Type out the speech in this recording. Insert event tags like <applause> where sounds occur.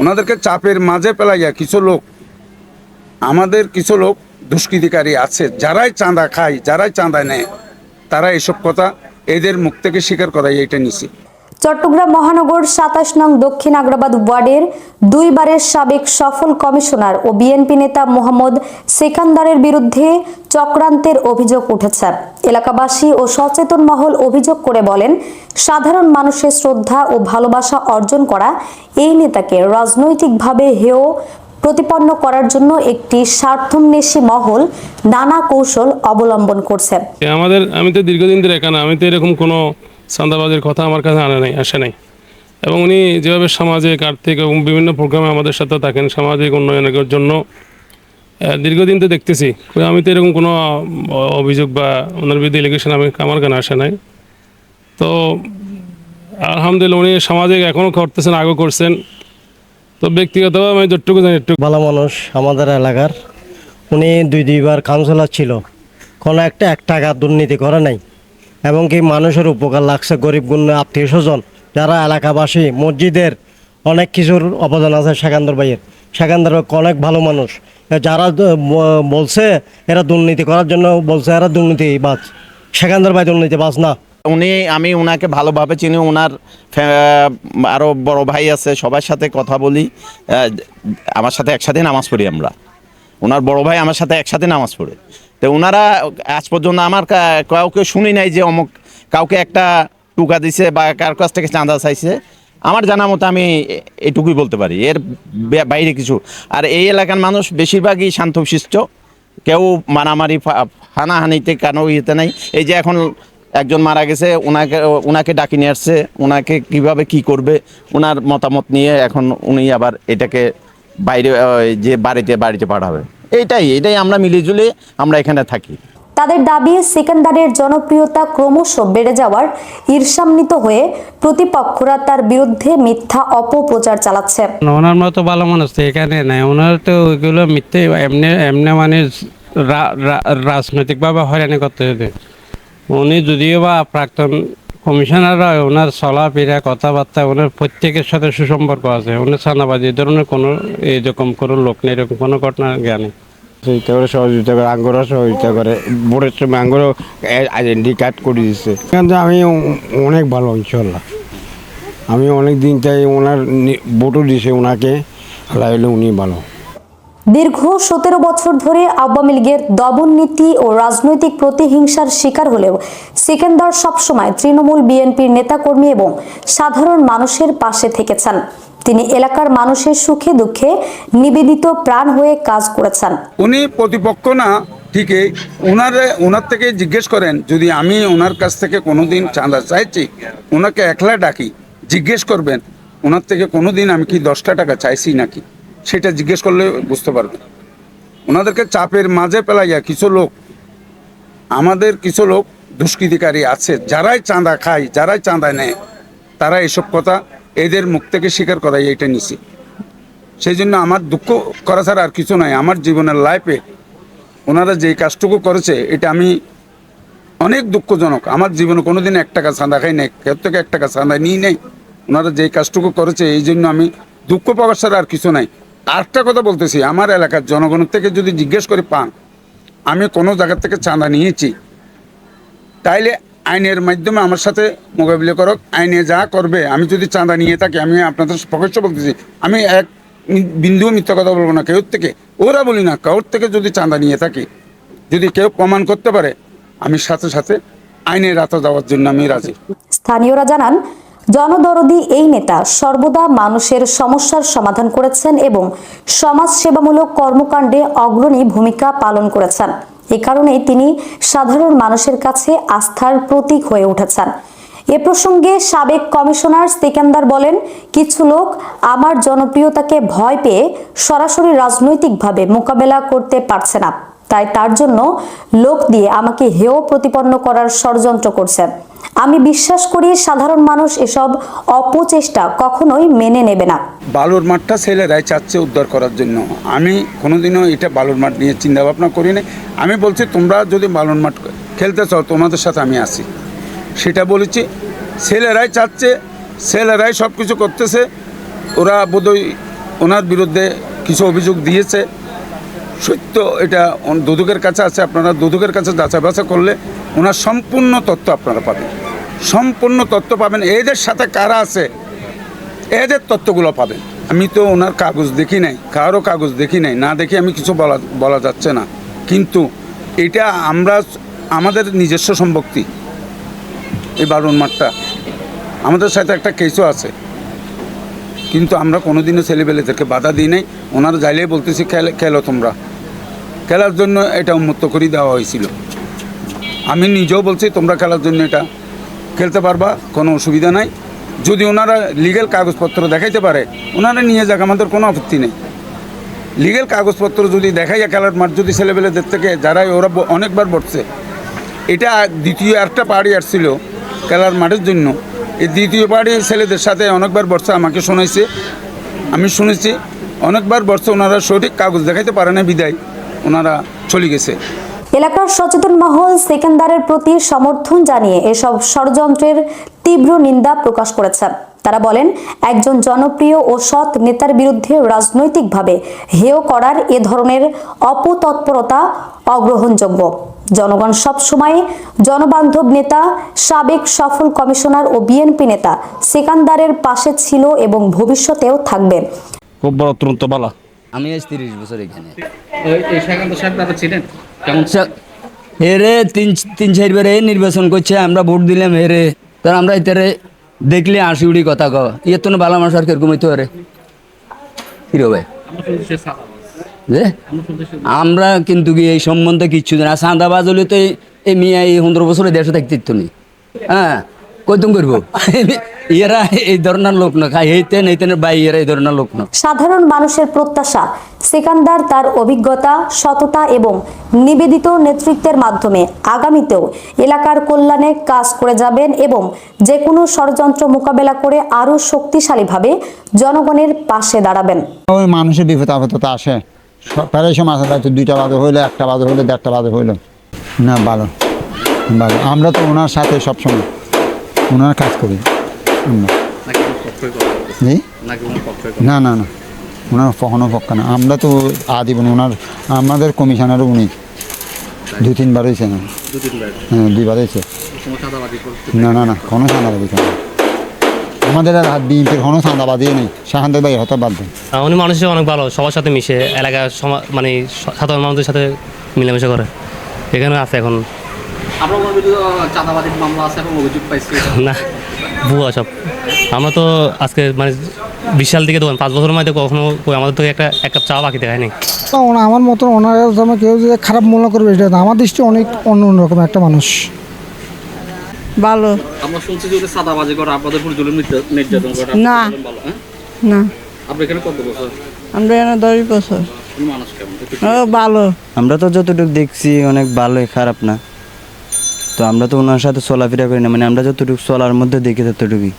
ওনাদেরকে চাপের মাঝে পেলাইয়া কিছু লোক, আমাদের কিছু লোক দুষ্কৃতিকারী আছে, যারাই চাঁদা খায়, যারাই চাঁদা নেয়, তারা এসব কথা এদের মুখ থেকে স্বীকার করাই এটা নিছি। চট্টগ্রাম মহানগর সাতাশ নং দক্ষিণ আগ্রাবাদ ওয়ার্ডের দুইবারের সাবেক সফল কমিশনার ও বিএনপি নেতা মোহাম্মদ সেকান্দারের বিরুদ্ধে চক্রান্তের অভিযোগ উঠেছে। এলাকাবাসী ও সচেতন মহল অভিযোগ করে বলেন, সাধারণ মানুষের শ্রদ্ধা ও ভালোবাসা অর্জন করা এই নেতাকে রাজনৈতিকভাবে হেয় প্রতিপন্ন করার জন্য একটি স্বার্থন্বেষী মহল নানা কৌশল অবলম্বন করছে। আমাদের, আমি তো দীর্ঘদিন ধরে এখানে, আমি তো এরকম কোনো চাঁদাবাজির কথা আমার কাছে আনে নাই, আসে নাই। এবং উনি যেভাবে সামাজিক, আর্থিক এবং বিভিন্ন প্রোগ্রামে আমাদের সাথে থাকেন, সামাজিক উন্নয়নের জন্য দীর্ঘদিন তো দেখতেছি। আমি তো এরকম কোনো অভিযোগ বা ওনার বিরুদ্ধে ইলিগেশন আমি, আমার কানে আসে নাই। তো, আলহামদুলিল্লাহ উনি সামাজিক এখনও করতেছেন, আগেও করছেন। তো ব্যক্তিগতভাবে আমি যতটুকু জানি, একটু ভালো মানুষ আমাদের এলাকার। উনি দুই, দুইবার কাউন্সিলর ছিল। কোনো একটা এক টাকা দুর্নীতি করে নাই। এবং কি মানুষের উপকার লাগছে গরিব গুণ আত্মীয় স্বজন, যারা এলাকাবাসী, মসজিদের অনেক কিছুর অবদান আছে সেকান্দর ভাইয়ের। সেকান্দর অনেক ভালো মানুষ। যারা বলছে এরা দুর্নীতি করার জন্য বলছে এরা দুর্নীতি বাজ। সেকান্দর ভাই দুর্নীতি বাজ না। উনি, আমি ওনাকে ভালোভাবে চিনি ওনার ফ্যা- আরও বড় ভাই আছে, সবার সাথে কথা বলি। আমার সাথে একসাথে নামাজ পড়ি আমরা। ওনার বড় ভাই আমার সাথে একসাথে নামাজ পড়ে। তো ওনারা আজ পর্যন্ত আমার কাউকে শুনি নাই যে অমুক কাউকে একটা টুকা দিছে বা কার কাছ থেকে চাঁদা চাইছে। আমার জানা মতো আমি এটুকুই বলতে পারি। এর বাইরে কিছু। আর এই এলাকার মানুষ বেশিরভাগই শান্তশিষ্ট। কেউ মারামারি হানাহানিতে কেন ইয়েতে নাই। এই যে এখন একজন মারা গেছে ওনাকে ওনাকে ডাকি নিয়ে আসছে ওনাকে কীভাবে কি করবে ওনার মতামত নিয়ে এখন উনি আবার এটাকে বাইরে যে বাড়িতে বাড়িতে পাঠাবে। এইটাই এটাই আমরা মিলিজুলে আমরা এখানে থাকি। তাদের দাবি সিকান্দারের জনপ্রিয়তা ক্রমশ বেড়ে যাওয়ার ঈর্ষান্বিত হয়ে প্রতিপক্ষরা তার বিরুদ্ধে মিথ্যা অপপ্রচার চালাচ্ছে। ওনার মতো ভালো মানুষ তো এখানে নাই। ওনার তো ওইগুলো মিথ্যে এমনি এমনি মানে রাজনৈতিকভাবে হয়রানি করতে হবে উনি যদিও বা প্রাক্তন কমিশনার হয় ওনার চলাফেরা কথাবার্তা ওনার প্রত্যেকের সাথে সুসম্পর্ক আছে। ওনার সানাবাজি এই ধরনের কোনো এরকম কোনো লোক নেই এরকম কোনো ঘটনা জ্ঞানী সহযোগিতা করে সহযোগিতা করে আঙ্গুরও সহযোগিতা করে। ভোটের সময় আঙ্গুরও আইডেন্টি কার্ড করে দিচ্ছে কিন্তু আমি অনেক ভালো ইনশাল্লাহ আমি অনেক দিন তাই ওনার নি- ভোটও দিছে ওনাকে। হলে উনি ভালো। দীর্ঘ সতেরো বছর ধরে আওয়ামী লীগের দমন নীতি ও রাজনৈতিক প্রতিহিংসার শিকার হলেও সিকান্দার সবসময় তৃণমূল বিএনপির নেতাকর্মী এবং সাধারণ মানুষের পাশে থেকেছেন। তিনি এলাকার মানুষের সুখে দুঃখে নিবেদিত প্রাণ হয়ে কাজ করেছেন। উনি প্রতিপক্ষ না, ঠিকই। ওনার ওনার থেকে জিজ্ঞেস করেন, যদি আমি ওনার কাছ থেকে কোনোদিন চাঁদা চাইছি ওনাকে একলা ডাকি, জিজ্ঞেস করবেন ওনার থেকে কোনোদিন আমি কি দশটা টাকা চাইছি নাকি? সেটা জিজ্ঞেস করলে বুঝতে পারবে। ওনাদেরকে চাপের মাঝে পেলাইয়া কিছু লোক, আমাদের কিছু লোক দুষ্কৃতিকারী আছে, যারাই চাঁদা খায়, যারাই চাঁদা নেয়, তারা এসব কথা এদের মুখ থেকে স্বীকার করাই এটা নিছি সেই জন্য আমার দুঃখ করা ছাড়া আর কিছু নয় আমার জীবনের লাইফে ওনারা যে কাজটুকু করেছে, এটা আমি অনেক দুঃখজনক। আমার জীবনে কোনোদিন এক টাকা চাঁদা খাই নাই, কেউ থেকে এক টাকা চাঁদা নিই নেই। ওনারা যে কাজটুকু করেছে, এই জন্য আমি দুঃখ পাওয়ার ছাড়া আর কিছু নাই। আরেকটা কথা বলতেছি, আমার এলাকার জনগণের থেকে যদি জিজ্ঞেস করে, পান, আমি কোনো জায়গা থেকে চাঁদা নিয়েছি, তাইলে আইনের মাধ্যমে আমার সাথে মোকাবিলা করক, আইনে যা করবে, আমি যদি চাঁদা নিয়ে থাকি, আমি আপনাদের প্রকাশ্য বলতেছি, আমি এক বিন্দুও মিথ্যা কথা বলব না, কেউর থেকে, ওরা বলি না, কাউর থেকে যদি চাঁদা নিয়ে থাকি, যদি কেউ প্রমাণ করতে পারে, আমি সাথে সাথে আইনের রাতে যাওয়ার জন্য আমি রাজি। স্থানীয়রা জানান জনদরদি এই নেতা সর্বদা মানুষের সমস্যার সমাধান করেছেন এবং সমাজ সেবামূলক কর্মকাণ্ডে অগ্রণী ভূমিকা পালন করেছেন। এ কারণেই তিনি সাধারণ মানুষের কাছে আস্থার প্রতীক হয়ে উঠেছেন। এ প্রসঙ্গে সাবেক কমিশনার সিকান্দার বলেন, কিছু লোক আমার জনপ্রিয়তাকে ভয় পেয়ে সরাসরি রাজনৈতিকভাবে মোকাবেলা করতে পারছে না। তাই তার জন্য লোক দিয়ে আমাকে হেয় প্রতিপন্ন করার ষড়যন্ত্র করছে। আমি বিশ্বাস করি সাধারণ মানুষ এসব অপচেষ্টা কখনোই মেনে নেবে না। বালুর মাঠটা ছেলেরাই চাচ্ছে উদ্ধার করার জন্য। আমি কোনোদিনও এটা বালুর মাঠ নিয়ে চিন্তা ভাবনা করি না আমি বলছি, তোমরা যদি বালুর মাঠ খেলতে চাও, তোমাদের সাথে আমি আছি। সেটা বলেছি। ছেলেরাই চাচ্ছে, ছেলেরাই সব কিছু করতেছে। ওরা বোধহয় ওনার বিরুদ্ধে কিছু অভিযোগ দিয়েছে। সত্য, এটা দুদকের কাছে আছে। আপনারা দুদকের কাছে যাচাই বাছাই করলে ওনার সম্পূর্ণ তথ্য আপনারা পাবেন। সম্পূর্ণ তথ্য পাবেন। এদের সাথে কারা আছে? এদের তথ্যগুলো পাবেন। আমি তো ওনার কাগজ দেখি নাই, কারও কাগজ দেখি নাই। না দেখি আমি কিছু বলা বলা যাচ্ছে না। কিন্তু এটা আমরা, আমাদের নিজস্ব সম্পত্তি। এই বারুন মাঠটা। আমাদের সাথে একটা কেসও আছে। কিন্তু আমরা কোনোদিনও ছেলেবেলেদেরকে বাধা দিই নাই। ওনারা যাইলেই বলতেছি, খেলে, খেলো তোমরা। খেলার জন্য এটা উন্মুক্ত করে দেওয়া হয়েছিল। আমি নিজেও বলছি, তোমরা খেলার জন্য এটা খেলতে পারবা, কোনো অসুবিধা নাই। যদি ওনারা লিগেল কাগজপত্র দেখাইতে পারে, ওনারা নিয়ে যাক, আমাদের কোনো আপত্তি নেই। লিগেল কাগজপত্র যদি দেখাইয়া খেলার মাঠ যদি ছেলেবেলেদের থেকে যারাই, ওরা অনেকবার বসছে এটা দ্বিতীয় একটা পাড়ি আসছিল খেলার মাঠের জন্য। এই দ্বিতীয় পাড়ি ছেলেদের সাথে অনেকবার বসছে আমাকে শোনাইছে। আমি শুনেছি, অনেকবার বসছে ওনারা সঠিক কাগজ দেখাইতে পারে না বিদায়। ওনারা চলে গেছে। এলাকার সচেতন মহল সেকেন্দারের প্রতি সমর্থন জানিয়ে এসব ষড়যন্ত্রের তীব্র নিন্দা প্রকাশ করেছেন তারা বলেন, একজন জনপ্রিয় ও সৎ নেতার বিরুদ্ধে রাজনৈতিকভাবে হেয় করার এ ধরনের অপতৎপরতা অগ্রহণযোগ্য। জনগণ সবসময় জনবান্ধব নেতা, সাবেক সফল কমিশনার ও বিএনপি নেতা সেকান্দারের পাশে ছিল এবং ভবিষ্যতেও থাকবে। অত্যন্ত বালা। আমি আজ তিরিশ বছর এখানে। হেরে তিন তিন চারবার চারবারে নির্বাচন করছে আমরা ভোট দিলাম হেরে তার আমরা এটারে দেখলে আশি উড়ি কথা কও। ইয়ে তো না বালা মানুষ আর কীরকম হইতে পারে? হিরো ভাই? যে? আমরা কিন্তু কি এই সম্বন্ধে কিচ্ছু জানি না। চাঁদাবাজ হলে তো এই- মিয়া এই পনেরো বছরে দেশে থাকতে হ্যাঁ কইতুম করব? <laughs> এরা এই ধরনের লোক না খাই এইতেন এইতেনের বাই এরা এই ধরনের লোক না। সাধারণ মানুষের প্রত্যাশা সেকান্দার তার অভিজ্ঞতা সততা এবং নিবেদিত নেতৃত্বের মাধ্যমে আগামীতেও এলাকার কল্যাণে কাজ করে যাবেন এবং যে কোনো ষড়যন্ত্র মোকাবেলা করে আরও শক্তিশালীভাবে জনগণের পাশে দাঁড়াবেন। ওই মানুষের বিপদ আপদতা আসে। প্রায় সময় আসে হয়তো দুইটা বাজে হইল একটা বাজে হইল দেড়টা বাজে হইল। না ভালো ভালো। আমরা তো ওনার সাথে সবসময় ওনার কাজ করি। জি? না না না। ওনার কখনো পক্কা না। আমরা তো আদিবন ওনার আমাদের কমিশনারও উনি। দু তিনবার হয়েছে না? হ্যাঁ দুইবার হয়েছে। না না না কোনো চাঁদাবাদি করে আমাদের আর হাত বিএনপির কোনো চাঁদাবাদি নেই। থেকে বাইরে হতে বাধ্য আহ, উনি মানুষের অনেক ভালো সবার সাথে মিশে এলাকার সমা- মানে সাধারণ মানুষদের সাথে মিলেমিশে করে। এখানে আছে এখন। আমরা বিরুদ্ধে চাঁদাবাদির মামলা আছে? এবং অভিযোগ পাইছি? না। ভুয়া সব। আমরা তো আজকে মানে বিশাল দিকে দোকান পাঁচ বছরের মধ্যে কখনো কই আমাদের তো একটা এক কাপ চা বাকি দেখায়নি। ওনা আমার মতো ওনার যেমন কেউ যে খারাপ মনে করবে এটা না। আমার দৃষ্টি অনেক অন্য রকম একটা মানুষ। ভালো। আমরা শুনছি যে ওদের চাঁদাবাজি করে আপনাদের উপর জুলুম নির্যাতন করে। না। হ্যাঁ? না। আপনি এখানে কত বছর? আমরা এখানে দশ বছর। মানুষ কেমন? ও ভালো। আমরা তো যতটুকু দেখছি অনেক ভালোই খারাপ না। তো আমরা তো ওনার সাথে চলাফেরা করি না মানে আমরা যতটুকু চলার মধ্যে দেখি ততটুকুই।